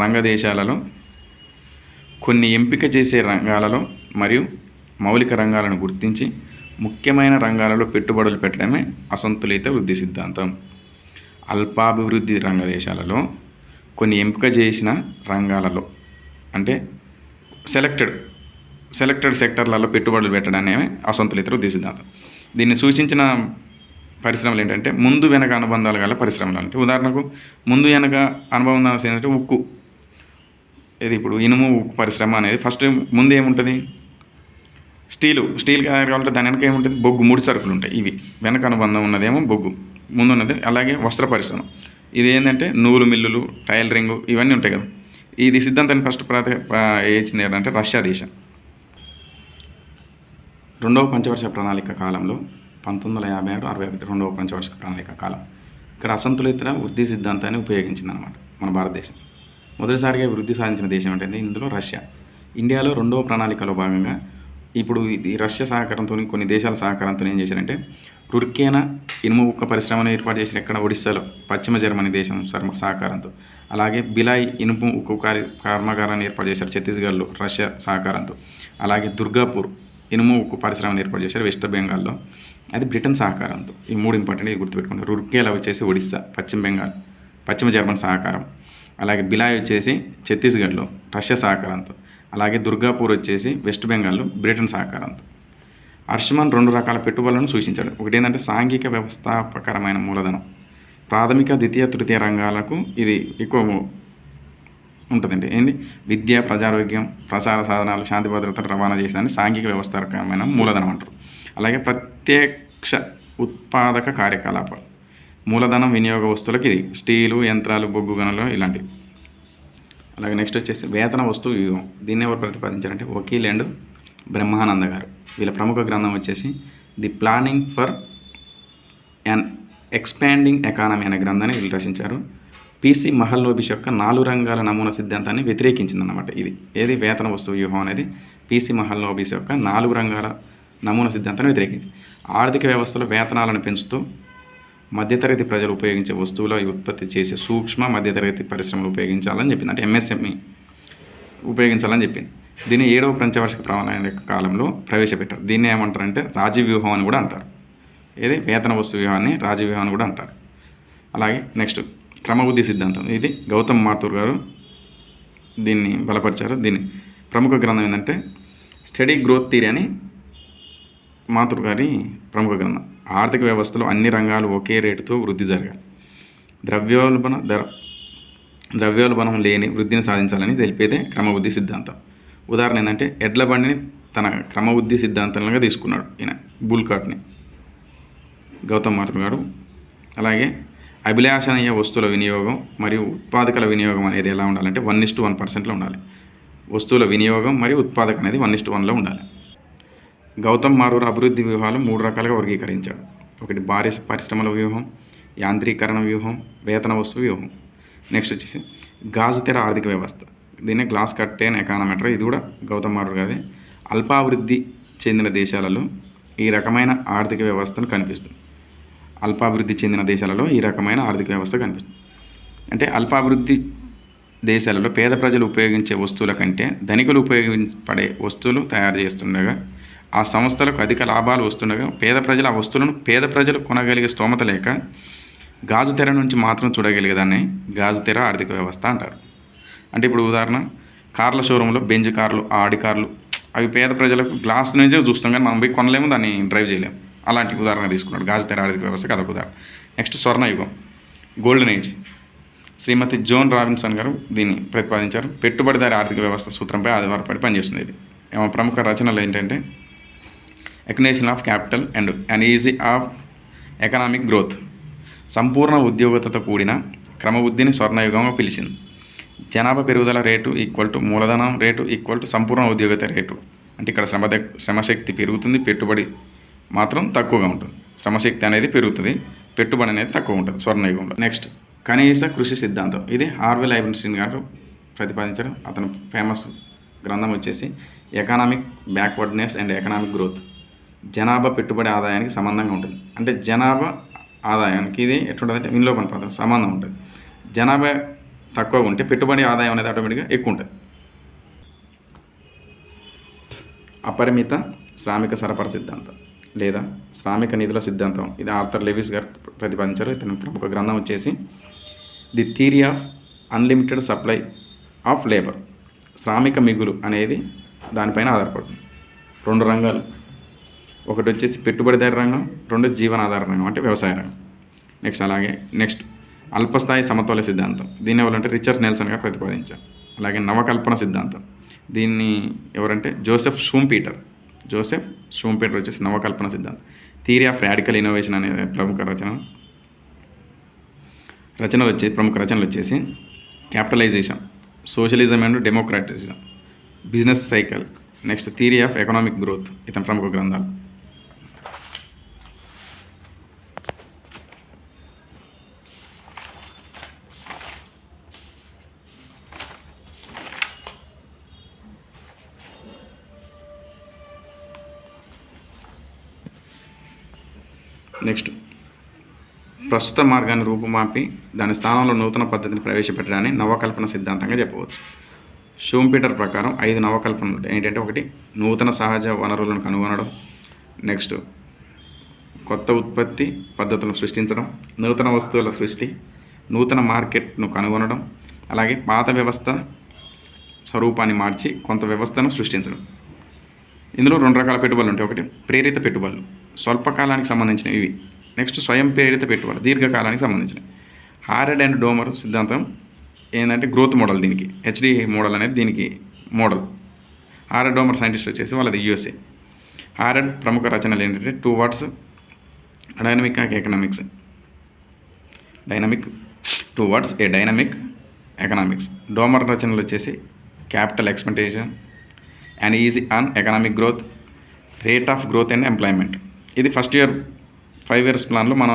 [SPEAKER 1] రంగదేశాలలో కొన్ని ఎంపిక చేసే రంగాలలో మరియు మౌలిక రంగాలను గుర్తించి ముఖ్యమైన రంగాలలో పెట్టుబడులు పెట్టడమే అసంతులిత వృద్ధి సిద్ధాంతం. అల్పాభివృద్ధి రంగదేశాలలో కొన్ని ఎంపిక చేసిన రంగాలలో అంటే సెలెక్టెడ్ సెలెక్టెడ్ సెక్టర్లలో పెట్టుబడులు పెట్టడమే అసంతులిత వృద్ధి దీన్ని సూచించిన పరిశ్రమలు ఏంటంటే ముందు వెనక అనుబంధాలు గల పరిశ్రమలు అంటే ఉదాహరణకు ముందు వెనక అనుబంధం ఏంటంటే ఉక్కు. ఇది ఇప్పుడు ఇనుము ఉక్కు పరిశ్రమ అనేది ఫస్ట్ ముందు ఏముంటుంది? స్టీలు స్టీల్ కావాలంటే దాని వెనక ఏముంటుంది? బొగ్గు ముడి సరుకులు ఉంటాయి ఇవి. వెనక అనుబంధం ఉన్నదేమో బొగ్గు ముందు ఉన్నది అలాగే వస్త్ర పరిశ్రమ. ఇది ఏంటంటే నూలు మిల్లులు టైలరింగ్ ఇవన్నీ ఉంటాయి కదా. ఇది సిద్ధాంతాన్ని ఫస్ట్ ప్రాతి వేయించింది ఏంటంటే రష్యా దేశం. రెండవ పంచవర్ష ప్రణాళిక కాలంలో పంతొమ్మిది వందల యాభై ఆరు అరవై ఒకటి రెండవ పంచవర్ష ప్రణాళిక కాలం. ఇక్కడ అసంతులిత వృద్ధి సిద్ధాంతాన్ని ఉపయోగించింది అనమాట మన భారతదేశం. మొదటిసారిగా వృద్ధి సాధించిన దేశం ఏంటంటే ఇందులో రష్యా. ఇండియాలో రెండవ ప్రణాళికలో భాగంగా ఇప్పుడు ఇది రష్యా సహకారంతో కొన్ని దేశాల సహకారంతో ఏం చేశారంటే రుర్కేనా ఇనుము ఉక్క పరిశ్రమను ఏర్పాటు చేసిన ఎక్కడ? ఒడిస్సాలో పశ్చిమ జర్మనీ దేశం సర్మ సహకారంతో. అలాగే బిలాయ్ ఇనుము ఉక్కు కార్య కర్మాగారాన్ని ఏర్పాటు చేశారు ఛత్తీస్గఢ్లో రష్యా సహకారంతో. అలాగే దుర్గాపూర్ ఇనుము ఉక్కు పరిశ్రమను ఏర్పాటు చేశారు వెస్ట్ బెంగాల్లో. అది బ్రిటన్ సహకారంతో. ఈ మూడు ఇంపార్టెంట్ ఇది గుర్తుపెట్టుకుంటారు రుర్కేలా వచ్చేసి ఒడిస్సా పశ్చిమ బెంగాల్ పశ్చిమ జర్మన్ సహకారం. అలాగే బిలాయ్ వచ్చేసి ఛత్తీస్గఢ్లో రష్యా సహకారంతో. అలాగే దుర్గాపూర్ వచ్చేసి వెస్ట్ బెంగాల్లో బ్రిటన్ సహకారంతో. హర్షమన్ రెండు రకాల పెట్టుబడులను సూచించాడు. ఒకటి ఏంటంటే సాంఘిక వ్యవస్థాపకరమైన మూలధనం. ప్రాథమిక ద్వితీయ తృతీయ రంగాలకు ఇది ఎక్కువ ఉంటుందండి. ఏంది? విద్య ప్రజారోగ్యం ప్రసార సాధనాలు శాంతి భద్రత రవాణా చేసేదాన్ని సాంఘిక వ్యవస్థాపకమైన మూలధనం అంటారు. అలాగే ప్రత్యక్ష ఉత్పాదక కార్యకలాపాలు. మూలధనం వినియోగ వస్తువులకి ఇది. స్టీలు యంత్రాలు బొగ్గు గనులు ఇలాంటివి. అలాగే నెక్స్ట్ వచ్చేసి వేతన వస్తువు వ్యూహం. దీన్ని ఎవరు ప్రతిపాదించారంటే వకీల్ అండ్ బ్రహ్మానంద గారు. వీళ్ళ ప్రముఖ గ్రంథం వచ్చేసి the planning for an expanding economy అనే గ్రంథాన్ని వీళ్ళు రచించారు. పీసీ మహల్లోబిష్ యొక్క నాలుగు రంగాల నమూనా సిద్ధాంతాన్ని వ్యతిరేకించిందన్నమాట ఇది. ఏది వేతన వస్తువు వ్యూహం అనేది పీసీ మహల్లోబిష్ యొక్క నాలుగు రంగాల నమూనా సిద్ధాంతాన్ని వ్యతిరేకించి ఆర్థిక వ్యవస్థలో వేతనాలను పెంచుతూ మధ్యతరగతి ప్రజలు ఉపయోగించే వస్తువుల ఉత్పత్తి చేసే సూక్ష్మ మధ్యతరగతి పరిశ్రమలు ఉపయోగించాలని చెప్పింది. అంటే ఎంఎస్ఎంఈ ఉపయోగించాలని చెప్పింది. దీన్ని ఏడవ పంచవార్షిక ప్రమాణ కాలంలో ప్రవేశపెట్టారు. దీన్ని ఏమంటారంటే రాజీవ్ వ్యూహం అని కూడా అంటారు. ఇది వేతన వస్తు వ్యూహాన్ని రాజీవ్ వ్యూహం అని కూడా అంటారు. అలాగే నెక్స్ట్ క్రమబుద్ధి సిద్ధాంతం. ఇది గౌతమ్ మాథూర్ గారు దీన్ని బలపరిచారు. దీన్ని ప్రముఖ గ్రంథం ఏంటంటే స్టడీ గ్రోత్ థియరీ అని మాథూర్ గారి ప్రముఖ గ్రంథం. ఆర్థిక వ్యవస్థలో అన్ని రంగాలు ఒకే రేటుతో వృద్ధి జరగాలి. ద్రవ్యోల్బణ ధర ద్రవ్యోల్బణం లేని వృద్ధిని సాధించాలని తెలిపేదే క్రమబుద్ధి సిద్ధాంతం. ఉదాహరణ ఏంటంటే ఎడ్ల బండిని తన క్రమబుద్ధి సిద్ధాంతంగా తీసుకున్నాడు ఈయన బుల్కాట్ని. గౌతమ్ మాథూర్ గారు. అలాగే అభిలాషణీయ వస్తువుల వినియోగం మరియు ఉత్పాదకల వినియోగం అనేది ఎలా ఉండాలంటే వన్ ఇస్టు వన్ పర్సెంట్లో ఉండాలి. వస్తువుల వినియోగం మరియు ఉత్పాదక అనేది వన్ ఇస్టు వన్లో ఉండాలి. గౌతమ్ మారూర్ అభివృద్ధి వ్యూహాలు మూడు రకాలుగా వర్గీకరించాడు. ఒకటి భారీ పరిశ్రమల వ్యూహం యాంత్రీకరణ వ్యూహం వేతన వస్తువు వ్యూహం. నెక్స్ట్ వచ్చేసి గాజు తెర ఆర్థిక వ్యవస్థ. దీన్ని గ్లాస్ కట్టేన్ ఎకానమీటర్ ఇది కూడా గౌతమ్ మారూర్ గారి అల్పాభివృద్ధి చెందిన దేశాలలో ఈ రకమైన ఆర్థిక వ్యవస్థను కనిపిస్తుంది. అల్పాభివృద్ధి చెందిన దేశాలలో ఈ రకమైన ఆర్థిక వ్యవస్థ కనిపిస్తుంది. అంటే అల్పాభివృద్ధి దేశాలలో పేద ప్రజలు ఉపయోగించే వస్తువుల కంటే ధనికులు ఉపయోగింపడే వస్తువులు తయారు చేస్తుండగా ఆ సంస్థలకు అధిక లాభాలు వస్తుండగా పేద ప్రజలు ఆ వస్తువులను పేద ప్రజలు కొనగలిగే స్తోమత లేక గాజు తెర నుంచి మాత్రం చూడగలిగేదాన్ని గాజు తెర ఆర్థిక వ్యవస్థ అంటారు. అంటే ఇప్పుడు ఉదాహరణ కార్ల షోరూంలో బెంజ్ కార్లు ఆడి కార్లు అవి పేద ప్రజలకు గ్లాస్ నుంచే చూస్తాం కానీ మనం పోయి కొనలేము దాన్ని డ్రైవ్ చేయలేము. అలాంటి ఉదాహరణ తీసుకున్నాడు. గాజు తెర ఆర్థిక వ్యవస్థకి అదొక ఉదాహరణ. నెక్స్ట్ స్వర్ణయుగం గోల్డెన్ ఏజ్ శ్రీమతి జోన్ రాబిన్సన్ గారు దీన్ని ప్రతిపాదించారు. పెట్టుబడిదారి ఆర్థిక వ్యవస్థ సూత్రంపై ఆధారపడి పనిచేస్తుంది ఇది. ఏమో ప్రముఖ రచనలు ఏంటంటే accumulation of capital and an of economic growth. సంపూర్ణ ఉద్యోగతతో కూడిన క్రమబుద్ధిని స్వర్ణయుగంగా పిలిచింది. జనాభా పెరుగుదల రేటు ఈక్వల్ టు మూలధనం రేటు ఈక్వల్ టు సంపూర్ణ ఉద్యోగత రేటు. అంటే ఇక్కడ శ్రమ శ్రమశక్తి పెరుగుతుంది పెట్టుబడి మాత్రం తక్కువగా ఉంటుంది. శ్రమశక్తి అనేది పెరుగుతుంది పెట్టుబడి అనేది తక్కువ ఉంటుంది స్వర్ణయుగంలో. నెక్స్ట్ కనీస కృషి సిద్ధాంతం. ఇది హార్వెల్ ఐబన్స్టీన్ గారు ప్రతిపాదించారు. అతను ఫేమస్ గ్రంథం వచ్చేసి economic backwardness and economic growth. జనాభా పెట్టుబడి ఆదాయానికి సంబంధంగా ఉంటుంది. అంటే జనాభా ఆదాయానికి ఇది ఎట్లుంటుందంటే వినిలోపన పదం సంబంధం ఉంటుంది. జనాభా తక్కువ ఉంటే పెట్టుబడి ఆదాయం అనేది ఆటోమేటిక్గా ఎక్కువ ఉంటుంది. అపరిమిత శ్రామిక సరఫరా సిద్ధాంతం లేదా శ్రామిక నిధుల సిద్ధాంతం. ఇది ఆర్థర్ లెవిస్ గారు ప్రతిపాదించారు. ఇతని ప్రముఖ గ్రంథం వచ్చేసి the theory of unlimited supply of labour. శ్రామిక మిగులు అనేది దానిపైన ఆధారపడుతుంది. రెండు రంగాలు. ఒకటి వచ్చేసి పెట్టుబడిదారి రంగం రెండు జీవనాధార రంగం అంటే వ్యవసాయ రంగం. నెక్స్ట్ అలాగే నెక్స్ట్ అల్పస్థాయి సమతుల్య సిద్ధాంతం. దీన్ని ఎవరంటే రిచర్డ్ నెల్సన్ గారు ప్రతిపాదించారు. అలాగే నవకల్పన సిద్ధాంతం. దీన్ని ఎవరంటే జోసెఫ్ షూంపీటర్. జోసెఫ్ షూంపీటర్ వచ్చేసి నవకల్పన సిద్ధాంతం. థియరీ ఆఫ్ రాడికల్ ఇన్నోవేషన్ అనే ప్రముఖ రచన. రచనలు వచ్చేసి ప్రముఖ రచనలు వచ్చేసి capitalisation socialism and democratism business cycle next theory of economic growth ఇతని ప్రముఖ గ్రంథాలు. నెక్స్ట్. ప్రస్తుత మార్గాన్ని రూపుమాపి దాని స్థానంలో నూతన పద్ధతిని ప్రవేశపెట్టడాన్ని నవకల్పన సిద్ధాంతంగా చెప్పవచ్చు. షూంపీటర్ ప్రకారం ఐదు నవకల్పనలు ఏంటంటే ఒకటి నూతన సహజ వనరులను కనుగొనడం. నెక్స్ట్ కొత్త ఉత్పత్తి పద్ధతులను సృష్టించడం. నూతన వస్తువుల సృష్టి నూతన మార్కెట్ను కనుగొనడం. అలాగే పాత వ్యవస్థ స్వరూపాన్ని మార్చి కొంత వ్యవస్థను సృష్టించడం. ఇందులో రెండు రకాల పెట్టుబడులు ఉంటాయి. ఒకటి ప్రేరిత పెట్టుబడులు. స్వల్పకాలానికి సంబంధించినవి ఇవి. నెక్స్ట్ స్వయం ప్రేరిత పెట్టుబడి దీర్ఘకాలానికి సంబంధించినవి. హారెడ్ అండ్ డోమర్ సిద్ధాంతం ఏంటంటే గ్రోత్ మోడల్ దీనికి హెచ్డి మోడల్ అనేది దీనికి మోడల్ హారెడ్ డోమర్ సైంటిస్ట్ వచ్చేసి వాళ్ళది యూఎస్ఏ హారెడ్ ప్రముఖ రచనలు ఏంటంటే towards dynamic and economics dynamic towards a dynamic economics Domar రచనలు వచ్చేసి capital expansion and easy on economic growth rate of growth and employment ఇది ఫస్ట్ ఇయర్ ఫైవ్ ఇయర్స్ ప్లాన్లో మన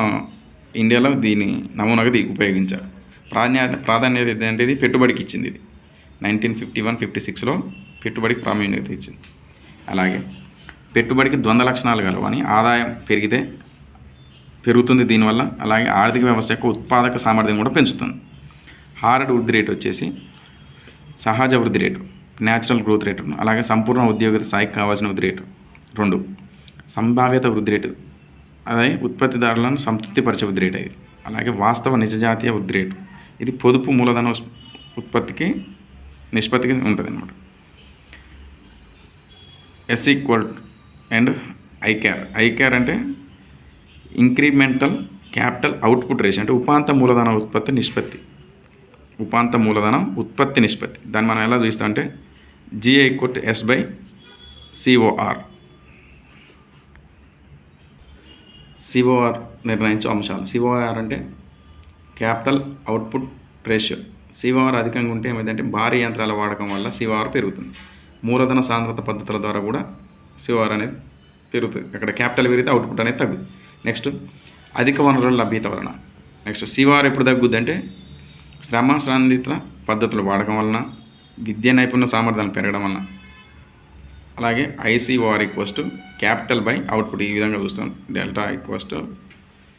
[SPEAKER 1] ఇండియాలో దీని నమూనాగా దీ ఉపయోగించారు. ప్రాధాన్య ప్రాధాన్యత ఏంటంటే ఇది పెట్టుబడికి ఇచ్చింది ఇది. నైన్టీన్ ఫిఫ్టీ వన్ ఫిఫ్టీ సిక్స్లో పెట్టుబడికి ప్రాముఖ్యత ఇచ్చింది. అలాగే పెట్టుబడికి ద్వంద్వ లక్షణాలు కలవని ఆదాయం పెరిగితే పెరుగుతుంది దీనివల్ల అలాగే ఆర్థిక వ్యవస్థ యొక్క ఉత్పాదక సామర్థ్యం కూడా పెంచుతుంది. హార్డ్ వృద్ధి రేటు వచ్చేసి సహజ వృద్ధి రేటు న్యాచురల్ గ్రోత్ రేటు. అలాగే సంపూర్ణ ఉద్యోగ స్థాయికి కావాల్సిన వృద్ధి రేటు. రెండు సంభావ్యత వృద్ధి రేటు. అదే ఉత్పత్తిదారులను సంతృప్తిపరిచే వృద్ధి రేటు ఇది. అలాగే వాస్తవ నిజజాతీయ వృద్ధి రేటు. ఇది పొదుపు మూలధన ఉత్పత్తికి నిష్పత్తికి ఉంటుంది అనమాట S equal and ICOR ICOR అంటే ఇంక్రిమెంటల్ క్యాపిటల్ అవుట్పుట్ రేషియో అంటే ఉపాంత మూలధన ఉత్పత్తి నిష్పత్తి. ఉపాంత మూలధనం ఉత్పత్తి నిష్పత్తి. దాన్ని మనం ఎలా చూస్తామంటే GI equal S by COR COR నిర్ణయించే అంశాలు. సిఓఆర్ అంటే క్యాపిటల్ అవుట్పుట్ రేషియో. సిఓఆర్ అధికంగా ఉంటే ఏమైందంటే భారీ యంత్రాల వాడకం వల్ల సిఓఆర్ పెరుగుతుంది. మూలధన సాంద్రత పద్ధతుల ద్వారా కూడా సిఓఆర్ అనేది పెరుగుతుంది. అక్కడ క్యాపిటల్ పెరిగితే అవుట్పుట్ అనేది తగ్గుతుంది. నెక్స్ట్ అధిక వనరుల లభ్యత వలన నెక్స్ట్ సిఓఆర్ ఎప్పుడు తగ్గుద్ది అంటే శ్రమ సాంద్రిత పద్ధతుల వాడకం వలన విద్య నైపుణ్య సామర్థ్యాలు పెరగడం వలన. అలాగే ICOR equals to capital by output ఈ విధంగా చూస్తాం. Delta equals to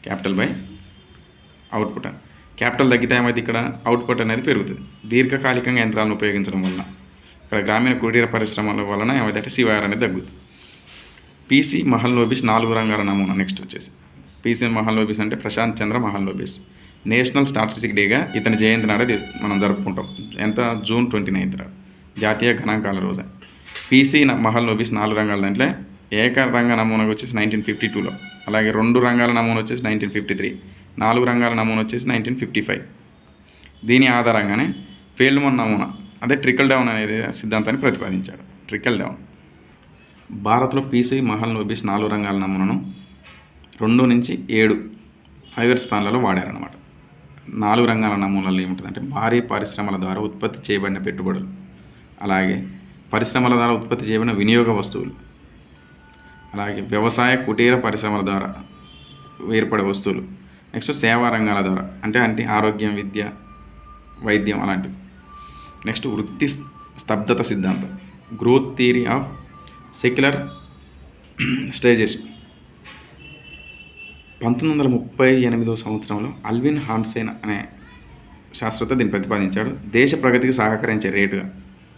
[SPEAKER 1] capital by output capital తగ్గితే ఏమైతే ఇక్కడ? అవుట్పుట్ అనేది పెరుగుతుంది. దీర్ఘకాలికంగా యంత్రాలను ఉపయోగించడం వలన ఇక్కడ గ్రామీణ కుటీర పరిశ్రమల వలన ఏమైతే సివైఆర్ అనేది తగ్గుతుంది. పీసీ మహల్నోబిస్ నాలుగు రంగాల నమూనా. నెక్స్ట్ వచ్చేసి పీసీ మహల్నోబిస్ అంటే ప్రశాంత్ చంద్ర మహల్నోబిస్ నేషనల్ స్ట్రాటజిక్ డేగా ఇతని జయంతి నాడే మనం జరుపుకుంటాం. ఎంత? జూన్ ట్వంటీ నైన్త్ జాతీయ గణాంకాల రోజు. పీసీ మహల్ మహల్నోబిస్ నాలుగు రంగాల దాంట్లో. ఏక రంగ నమూనా వచ్చేసి నైన్టీన్ ఫిఫ్టీ టూలో అలాగే రెండు రంగాల నమూనా వచ్చేసి నైన్టీన్ ఫిఫ్టీ త్రీ నాలుగు రంగాల నమూనా వచ్చేసి నైన్టీన్ ఫిఫ్టీ ఫైవ్ దీని ఆధారంగానే ఫీల్డ్మన్ నమూనా అదే ట్రికల్ డౌన్ అనేది సిద్ధాంతాన్ని ప్రతిపాదించాడు ట్రికల్ డౌన్. భారత్లో పీసీ మహల్ నోబిస్ నాలుగు రంగాల నమూనాను రెండు నుంచి ఏడు ఫైవ్ ఇయర్స్ ప్లాన్లలో వాడారనమాట నాలుగు రంగాల నమూనాలు ఏముంటుందంటే భారీ పరిశ్రమల ద్వారా ఉత్పత్తి చేయబడిన పెట్టుబడులు. అలాగే పరిశ్రమల ద్వారా ఉత్పత్తి చేయబడిన వినియోగ వస్తువులు. అలాగే వ్యవసాయ కుటీర పరిశ్రమల ద్వారా ఏర్పడే వస్తువులు. నెక్స్ట్ సేవా రంగాల ద్వారా అంటే అంటే ఆరోగ్యం విద్య వైద్యం అలాంటివి. నెక్స్ట్ వృత్తి స్తబ్దత సిద్ధాంతం growth theory of secular stages. పంతొమ్మిది వందల ముప్పై ఎనిమిదవ సంవత్సరంలో అల్విన్ హాన్సేన్ అనే శాస్త్రవేత్త దీన్ని ప్రతిపాదించాడు. దేశ ప్రగతికి సహకరించే రేటుగా.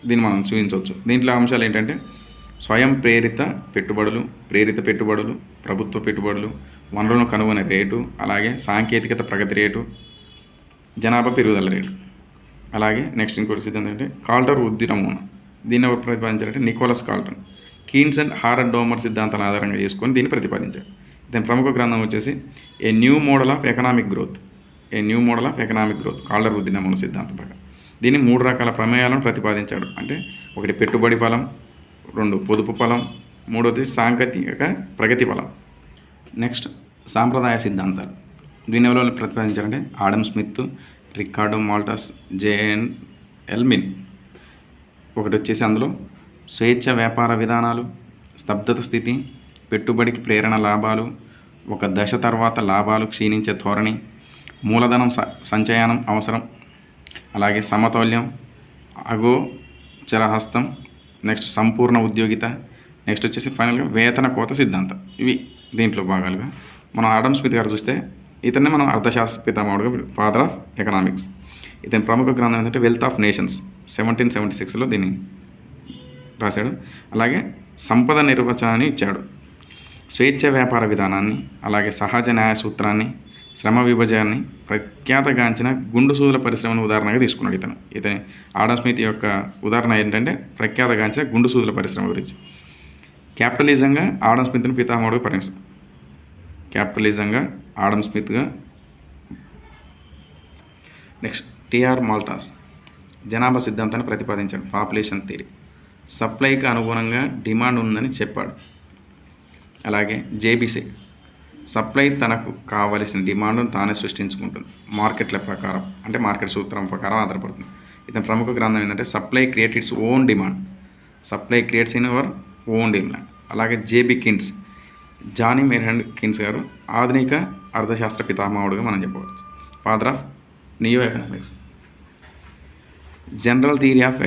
[SPEAKER 1] దీన్ని మనం చూపించవచ్చు. దీంట్లో అంశాలు ఏంటంటే స్వయం ప్రేరిత పెట్టుబడులు ప్రేరిత పెట్టుబడులు ప్రభుత్వ పెట్టుబడులు వనరులను కనుగొనే రేటు అలాగే సాంకేతికత ప్రగతి రేటు జనాభా పెరుగుదల రేటు. అలాగే నెక్స్ట్ ఇంకోటి సిద్ధం ఏంటంటే కాల్టర్ ఉద్దిరమూన దీన్ని ఎవరు ప్రతిపాదించారంటే Nicholas Kaldor. Keynes and Harrod Domar సిద్ధాంతాల ఆధారంగా చేసుకొని దీన్ని ప్రతిపాదించారు. దీని ప్రముఖ గ్రంథం వచ్చేసి a new model of economic growth. A new model of economic growth. Kaldor వృద్ధి సిద్ధాంతం ప్రకారం. దీన్ని మూడు రకాల ప్రమేయాలను ప్రతిపాదించాడు. అంటే ఒకటి పెట్టుబడి ఫలం రెండు పొదుపు ఫలం మూడోది సాంకేతిక ప్రగతి ఫలం. నెక్స్ట్ సాంప్రదాయ సిద్ధాంతాలు. దీని ఎవరో ప్రతిపాదించారంటే Adam Smith Ricardo Malthus JN ఎల్మిన్. ఒకటి వచ్చేసి అందులో స్వేచ్ఛ వ్యాపార విధానాలు స్తబ్దత స్థితి పెట్టుబడికి ప్రేరణ లాభాలు ఒక దశ తర్వాత లాభాలు క్షీణించే ధోరణి మూలధనం స సంచయనం అవసరం అలాగే సమతౌల్యం అగో చరహస్తం నెక్స్ట్ సంపూర్ణ ఉద్యోగిత నెక్స్ట్ వచ్చేసి ఫైనల్గా వేతన కోత సిద్ధాంతం. ఇవి దీంట్లో భాగాలుగా. మనం ఆడమ్ స్మిత్ గారు చూస్తే ఇతన్ని మనం అర్థశాస్త్ర పితామహుడుగా ఫాదర్ ఆఫ్ ఎకనామిక్స్ ఇతని ప్రముఖ గ్రంథం ఏంటంటే wealth of nations seventeen seventy సిక్స్లో దీన్ని రాశాడు. అలాగే సంపద నిర్వచనాన్ని ఇచ్చాడు. స్వేచ్ఛ వ్యాపార విధానాన్ని అలాగే సహజ న్యాయ సూత్రాన్ని శ్రమ విభజనాన్ని ప్రఖ్యాతగాంచిన గుండు సూదుల పరిశ్రమను ఉదాహరణగా తీసుకున్నాడు ఇతను. ఇతని ఆడమ్ స్మిత్ యొక్క ఉదాహరణ ఏంటంటే ప్రఖ్యాతగాంచిన గుండు సూదుల పరిశ్రమ గురించి. క్యాపిటలిజంగా ఆడమ్ స్మిత్ని పితామహుడుగా పరిగణిస్తాం క్యాపిటలిజంగా ఆడమ్ స్మిత్గా నెక్స్ట్ టిఆర్ మాల్టాస్. జనాభా సిద్ధాంతాన్ని ప్రతిపాదించాడు. Population theory. సప్లైకి అనుగుణంగా డిమాండ్ ఉందని చెప్పాడు. అలాగే జేబీసీ సప్లై తనకు కావలసిన డిమాండ్ను తానే సృష్టించుకుంటుంది. మార్కెట్ల ప్రకారం అంటే మార్కెట్ సూత్రం ప్రకారం ఆధారపడుతుంది. ఇతని ప్రముఖ గ్రంథం ఏంటంటే supply create its own demand. Supply creates in our own demand. అలాగే JB Keynes John Maynard Keynes గారు ఆధునిక అర్థశాస్త్ర పితామహుడుగా మనం చెప్పవచ్చు. Father of neo economics. General theory of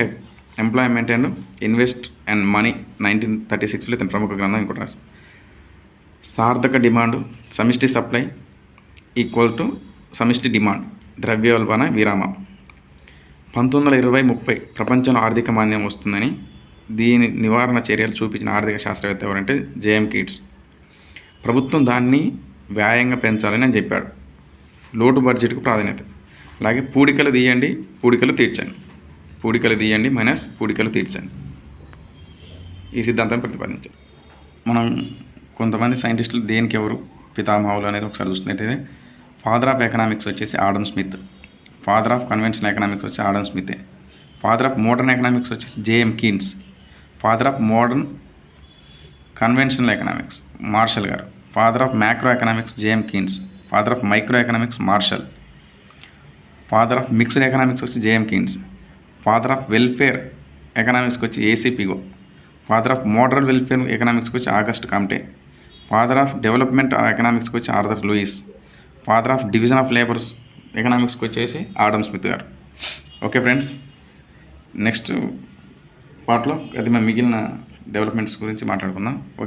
[SPEAKER 1] employment and invest and money nineteen thirty సిక్స్లో ఇతని ప్రముఖ గ్రంథం ఇంకోటి రాశారు. సార్థక డిమాండ్ సమిష్టి సప్లై ఈక్వల్ టు సమిష్టి డిమాండ్ ద్రవ్యోల్బణ విరామం. పంతొమ్మిది వందల ఇరవై ముప్పై ప్రపంచంలో ఆర్థిక మాంద్యం వస్తుందని దీని నివారణ చర్యలు చూపించిన ఆర్థిక శాస్త్రవేత్త ఎవరంటే జేఎం కిడ్స్ ప్రభుత్వం దాన్ని వ్యాయంగా పెంచాలని అని చెప్పాడు. లోటు బడ్జెట్కు ప్రాధాన్యత. అలాగే పూడికలు తీయండి పూడికలు తీర్చండి. పూడికలు తీయండి మైనస్ పూడికలు తీర్చండి. ఈ సిద్ధాంతం ప్రతిపాదించారు. మనం కొంతమంది సైంటిస్టులు దేనికి ఎవరు పితామహులు అనేది ఒకసారి చూసినట్టయితే ఫాదర్ ఆఫ్ ఎకనామిక్స్ వచ్చేసి Adam Smith father of conventional economics వచ్చి ఆడమ్ స్మితే ఫాదర్ ఆఫ్ మోడర్న్ ఎకనామిక్స్ వచ్చేసి JM Keynes father of modern conventional economics Marshall గారు. Father of macro economics JM Keynes father of micro economics Marshall father of mixed economics వచ్చి JM Keynes father of welfare ఎకనామిక్స్కి వచ్చి ఏసీపీగో father of modern welfare ఎకనామిక్స్కి వచ్చి August Comte father of development ఎకనామిక్స్కి వచ్చి Arthur Lewis father of division of labours ఎకనామిక్స్కి వచ్చేసి Adam Smith గారు. Okay friends next పార్ట్లో అది మేము మిగిలిన డెవలప్మెంట్స్ గురించి మాట్లాడుకుందాం. ఓకే